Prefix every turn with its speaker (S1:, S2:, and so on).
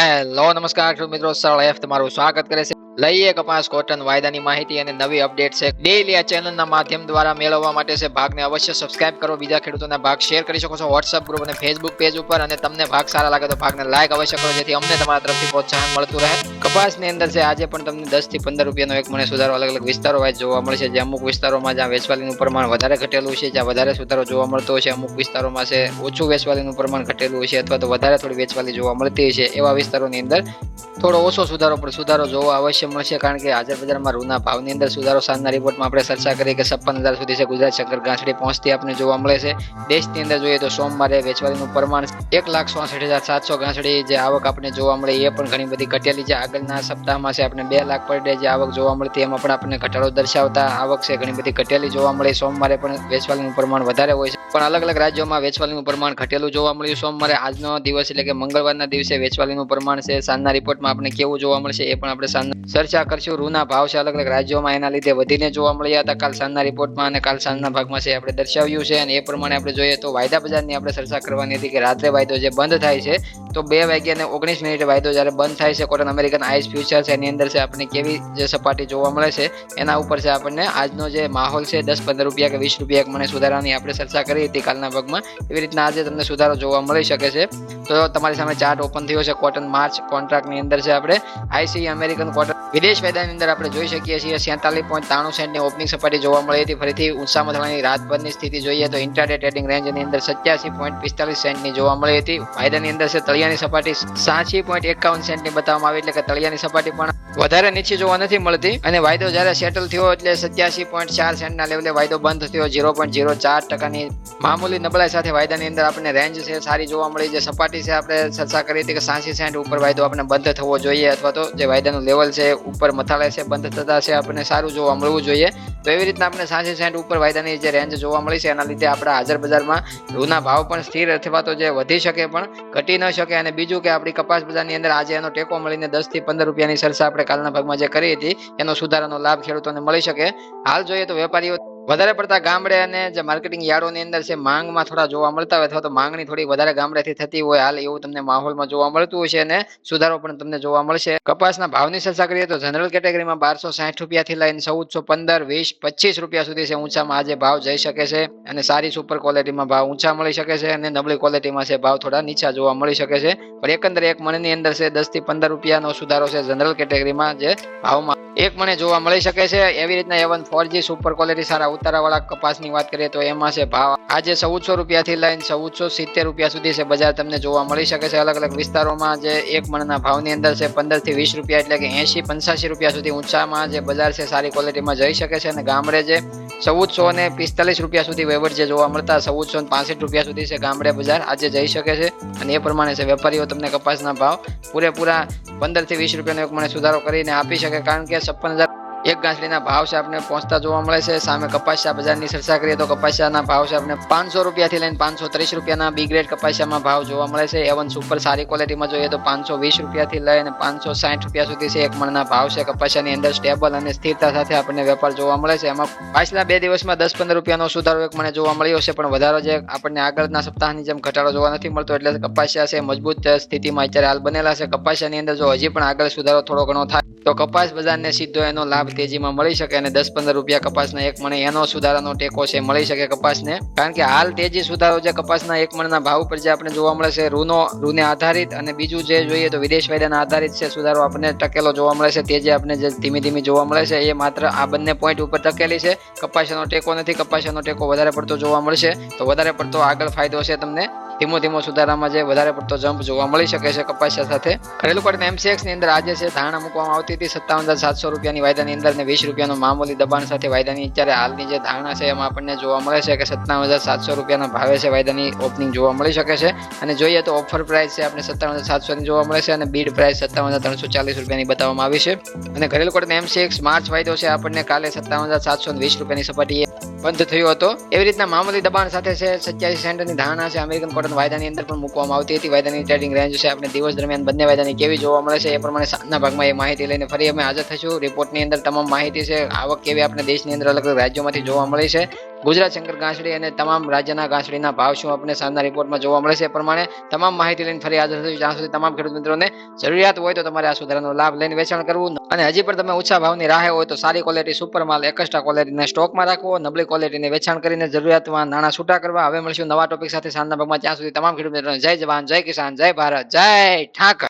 S1: Hello નમસ્કાર મિત્રો સરળ એફ તમારું સ્વાગત કરે છે. લઈએ કપાસ કોટન વાયદાની માહિતી અને નવી અપડેટ છે. ડેઈલી આ ચેનલના માધ્યમ દ્વારા મેળવવા માટે છે ભાગને અવશ્ય સબસ્ક્રાઇબ કરો. બીજા ખેડૂતોના ભાગ શેર કરી શકો છો વોટ્સઅપ ગ્રુપ અને ફેસબુક પેજ ઉપર અને તમને ભાગ સારા લાગે તો ભાગને લાઈક અવશ્ય કરો જેથી અમને તમારા તરફથી પ્રોત્સાહન મળતું રહે. કપાસની અંદર છે આજે પણ તમને દસથી પંદર રૂપિયાનો એક મને સુધારો અલગ અલગ વિસ્તારો વાઇઝ જોવા મળશે. જે અમુક વિસ્તારોમાં જ્યાં વેચવાલીનું પ્રમાણ વધારે ઘટેલું છે, જ્યાં વધારે સુધારો જોવા મળતો હોય છે, અમુક વિસ્તારોમાં છે ઓછું વેચવાલીનું પ્રમાણ ઘટેલું છે અથવા તો વધારે થોડી વેચવાલી જોવા મળતી હોય છે. એવા વિસ્તારોની અંદર થોડો ઓછો સુધારો, પણ સુધારો જોવા અવશ્ય મળશે, કારણ કે હાજર બજારમાં રૂના ભાવની અંદર સુધારો સાંજના રિપોર્ટમાં આપણે ચર્ચા કરી કે છપ્પન હજાર સુધી છે ગુજરાત શંકર ગાંસડી પહોંચતી આપણે જોવા મળે છે. દેશની અંદર જોઈએ તો સોમવારે વેચવાલીનું પ્રમાણ એક લાખ ચોસઠ હજાર સાતસો ગાંસડી જે આવક આપણે જોવા મળે, એ પણ ઘણી બધી ઘટેલી છે. આગળના સપ્તાહમાં છે આપણે બે લાખ પર ડે જે આવક જોવા મળતી એમાં પણ આપણને ઘટાડો દર્શાવતા આવક છે, ઘણી બધી ઘટેલી જોવા મળે. સોમવારે પણ વેચવાલીનું પ્રમાણ વધારે હોય છે. પણ અલગ અલગ રાજ્યોમાં વેચવાલીનું પ્રમાણ ઘટેલું જોવા મળ્યું. સોમવારે આજનો દિવસ એટલે કે મંગળવારના દિવસે વેચવાલીનું પ્રમાણ છે. સાંજના રિપોર્ટમાં આપણે કેવું જોવા મળશે એ પણ આપણે ચર્ચા કરશું. રૂના ભાવ છે અલગ અલગ રાજ્યોમાં. એના લીધે વધીને જોવા મળ્યા હતા. કાલ સાંજના રિપોર્ટમાં અને કાલ સાંજના ભાગમાં છે આપણે દર્શાવ્યું છે. અને એ પ્રમાણે આપણે જોઈએ તો વાયદા બજારની આપણે ચર્ચા કરવાની હતી કે રાત્રે વાયદો જે બંધ થાય છે, તો બે વાગ્યા અને ઓગણીસ મિનિટે વાયદો જ્યારે બંધ થાય છે, કોટન અમેરિકન આઈસ ફ્યુચર એની અંદર છે આપણને કેવી જે સપાટી જોવા મળે છે, એના ઉપર છે આપણને આજનો જે માહોલ છે, દસ પંદર રૂપિયા કે વીસ રૂપિયા મને સુધારાની આપણે ચર્ચા કરી હતી કાલના ભાગમાં. એવી રીતના આજે તમને સુધારો જોવા મળી શકે છે. તો તમારી સામે ચાર્ટ ઓપન થયો છે. કોટન માર્ચ કોન્ટ્રાક્ટની અંદર છે આપણે. આઈસી અમેરિકન ક્વાર્ટર વિદેશ વેદાની અંદર આપણે જોઈ શકીએ છીએ સેતાલીસ પોઈન્ટ ત્રાણું સેન્ટની ઓપનિંગ સપાટી જોવા મળી હતી. ફરીથી ઊંચામાં થવાની રાતભરની સ્થિતિ જોઈએ તો ઇન્ટરડે ટ્રેડિંગ રેન્જની અંદર સત્યાસી પોઈન્ટ પિસ્તાલીસ સેન્ટની જોવા મળી હતી. વાયદાની અંદર છે તળિયાની સપાટી સાચી પોઈન્ટ એકાવન સેન્ટની બતાવવામાં આવી એટલે કે તળિયાની સપાટી પણ વધારે નીચે જોવા નથી મળતી. અને વાયદો જ્યારે સેટલ થયો એટલે સત્યાસી પોઈન્ટ ચાર સેન્ટના લેવલે વાયદો બંધ થયો. ઝીરો પોઈન્ટ ઝીરો ચાર ટકાની મામૂલી નબળાઈ સાથે વાયદાની અંદર આપણને રેન્જ છે સારી જોવા મળી. જે સપાટી છે આપણે ચર્ચા કરી હતી કે સાસી સેન્ટ ઉપર વાયદો આપણે બંધ થવો જોઈએ અથવા તો જે વાયદાનું લેવલ છે ઉપર મથાળે છે, બંધ થતા છે, આપણને સારું જોવા મળવું જોઈએ. તો એવી રીતના આપણે સાંજે સેન્ટ ઉપર વાયદાની જે રેન્જ જોવા મળી છે, એના લીધે આપણા હાજર બજારમાં રૂના ભાવ પણ સ્થિર અથવા તો જે વધી શકે પણ ઘટી ન શકે. અને બીજું કે આપણી કપાસ બજારની અંદર આજે એનો ટેકો મળીને દસથી પંદર રૂપિયાની સરસા આપણે કાલના ભાગમાં જે કરી હતી, એનો સુધારાનો લાભ ખેડૂતોને મળી શકે. હાલ જોઈએ તો વેપારીઓ વધારે પડતા ગામડે અને જે માર્કેટિંગ યાર્ડોની અંદર છે, માંગમાં થોડા જોવા મળતા હોય અથવા તો માંગણી થોડી વધારે ગામડેથી થતી હોય, હાલ એવું તમને માહોલમાં જોવા મળતું હોય છે અને સુધારો પણ તમને જોવા મળશે. કપાસના ભાવની ચર્ચા કરીએ તો જનરલ કેટેગરીમાં બારસો સાઠ રૂપિયાથી લઈને ચૌદસો પંદર, વીસ, પચીસ રૂપિયા સુધી છે ઊંચામાં આજે ભાવ જઈ શકે છે અને સારી સુપર ક્વોલિટીમાં ભાવ ઊંચા મળી શકે છે અને નબળી ક્વોલિટીમાં છે ભાવ થોડા નીચા જોવા મળી શકે છે. પણ એકંદરે એક મણની અંદર છે દસથી પંદર રૂપિયાનો સુધારો છે જનરલ કેટેગરીમાં જે ભાવમાં. એક મણે જોવા મળી શકે છે એવી રીતના A one for super quality સારા ઉતારાવાળા કપાસની વાત કરીએ તો એમાં છે ભાવ. આજે ચૌદસો રૂપિયાથી લઈને ચૌદસો સિત્તેર રૂપિયા સુધી છે બજાર તમને જોવા મળી શકે છે અલગ અલગ વિસ્તારોમાં જે એક મણના ભાવની અંદર છે પંદરથી વીસ રૂપિયા એટલે કે એસી પંચાસી રૂપિયા સુધી ઊંચામાં જે બજાર છે સારી ક્વોલિટીમાં જઈ શકે છે અને ગામડે જે ચૌદસો અને પિસ્તાલીસ રૂપિયા સુધી વહીવટ જે જોવા મળતા ચૌદસો ને પાસઠ રૂપિયા સુધી છે ગામડે બજાર આજે જઈ શકે છે અને એ પ્રમાણે છે વેપારીઓ તમને કપાસના ભાવ પૂરેપૂરા પંદરથી વીસ રૂપિયાનો એક મને સુધારો કરીને આપી શકે કારણ કે છપ્પન હજાર એક ગાંસડીના ભાવ છે આપણે પહોંચતા જોવા મળે છે. સામે કપાસિયા બજારની ચર્ચા કરીએ તો કપાસિયાના ભાવ છે આપણે પાંચસો રૂપિયાથી લઈને પાંચસો ત્રીસ રૂપિયાના બી ગ્રેડ કપાસિયામાં ભાવ જોવા મળે છે. એવન સુપર સારી ક્વોલિટીમાં જોઈએ તો પાંચસો વીસ રૂપિયાથી લઈને પાંચસો સાઠ રૂપિયા સુધી છે. એક મણના ભાવ છે કપાસિયાની અંદર સ્ટેબલ અને સ્થિરતા સાથે આપણને વેપાર જોવા મળે છે. એમાં પાછલા બે દિવસમાં દસ પંદર રૂપિયાનો સુધારો એક મને જોવા મળ્યો છે, પણ વધારો જે આપણને આગળના સપ્તાહની જેમ ઘટાડો જોવા નથી મળતો એટલે કપાસિયા છે મજબૂત સ્થિતિમાં અત્યારે હાલ બનેલા છે. કપાસિયાની અંદર જો હજી પણ આગળ સુધારો થોડો ઘણો થાય તો કપાસ બજારને સીધો એનો લાભ તેજીમાં મળી શકે અને દસ પંદર રૂપિયા કપાસના એક મણે એનો સુધારાનો ટેકો છે, મળી શકે કપાસને. કારણ કે હાલ તેજી સુધારો જે કપાસના એક મણના ભાવ પર જે આપણે જોવા મળે છે રૂનો રૂને આધારિત અને બીજું જે જોઈએ તો વિદેશ વાયદાના આધારિત છે સુધારો આપણને ટકેલો જોવા મળે છે તે જે આપણે જે ધીમે ધીમે જોવા મળે છે, એ માત્ર આ બંને પોઈન્ટ ઉપર ટકેલી છે. કપાસનો ટેકો નથી, કપાસનો ટેકો વધારે પડતો જોવા મળશે. તો વધારે પડતો આગળ ફાયદો છે તમને. ધીમો ધીમો સુધારામાં જે વધારે પડતો જમ્પ જોવા મળી શકે છે કપાસિયા સાથે. ઘરેલું કડીને એમસીએક્સની અંદર આજે છે ધારણા મૂકવામાં આવતી હતી સત્તાવન હજાર સાતસો રૂપિયાની વાયદાની અંદર ને વીસ રૂપિયાનો મામૂલી દબાણ સાથે વાયદાની અત્યારે હાલની જે ધારણા છે એમાં આપણને જોવા મળે છે કે સત્તાવન હજાર સાતસો રૂપિયાના ભાવે છે વાયદાની ઓપનિંગ જોવા મળી શકે છે. અને જોઈએ તો ઓફર પ્રાઇસ છે આપણે સત્તાવન હજાર સાતસોની જોવા મળે છે અને બીડ પ્રાઇસ સત્તાવન હજાર ત્રણસો ચાલીસ રૂપિયાની બતાવવામાં આવી છે. અને ઘરેલું કડીને એમસીએક્સ માર્ચ વાયદો છે આપણને કાલે સત્તાવન હજાર સાતસો વીસ રૂપિયાની સપાટીએ બંધ થયો હતો. એવી રીતના મામૂલી દબાણ સાથે છે, સત્યાવીસ સેન્ટની ધારણા છે. અમેરિકન કોટન વાયદાની અંદર પણ મૂકવામાં આવતી હતી. વાયદાની ટ્રેડિંગ રેન્જ છે. આપણે દિવસ દરમિયાન બંને વાયદાની કેવી જોવા મળે છે એ પ્રમાણે સાંજના ભાગમાં એ માહિતી લઈને ફરી અમે હાજર થશું રિપોર્ટની અંદર તમામ માહિતી છે. આવક કેવી આપણે દેશની અંદર અલગ અલગ રાજ્યોમાંથી જોવા મળી છે. ગુજરાત શંકર ઘાસડી અને તમામ રાજ્યના ઘાસડીના ભાવ શું આપણે સાંજના રિપોર્ટમાં જોવા મળે છે એ પ્રમાણે તમામ માહિતી લઈને ફરી હાજર થશે જ્યાં સુધી તમામ ખેડૂત મિત્રોને જરૂરિયાત હોય તો તમારે આ સુધારાનો લાભ લઈને વેચાણ કરવું. અને હજી પણ તમે ઓછા ભાવની રાહે હોય તો સારી ક્વોલિટી સુપર માલ, એકસ્ટ્રા ક્વોલિટીને સ્ટોકમાં રાખવો, નબળી ક્વોલિટીને વેચાણ કરીને જરૂરિયાતમાં નાણાં છૂટા કરવા. હવે મળશું નવા ટોપિક સાથે સાંજના ભાગમાં. ત્યાં સુધી તમામ ખેડૂત મિત્રોને જય જવાન, જય કિસાન, જય ભારત, જય ઠાકર.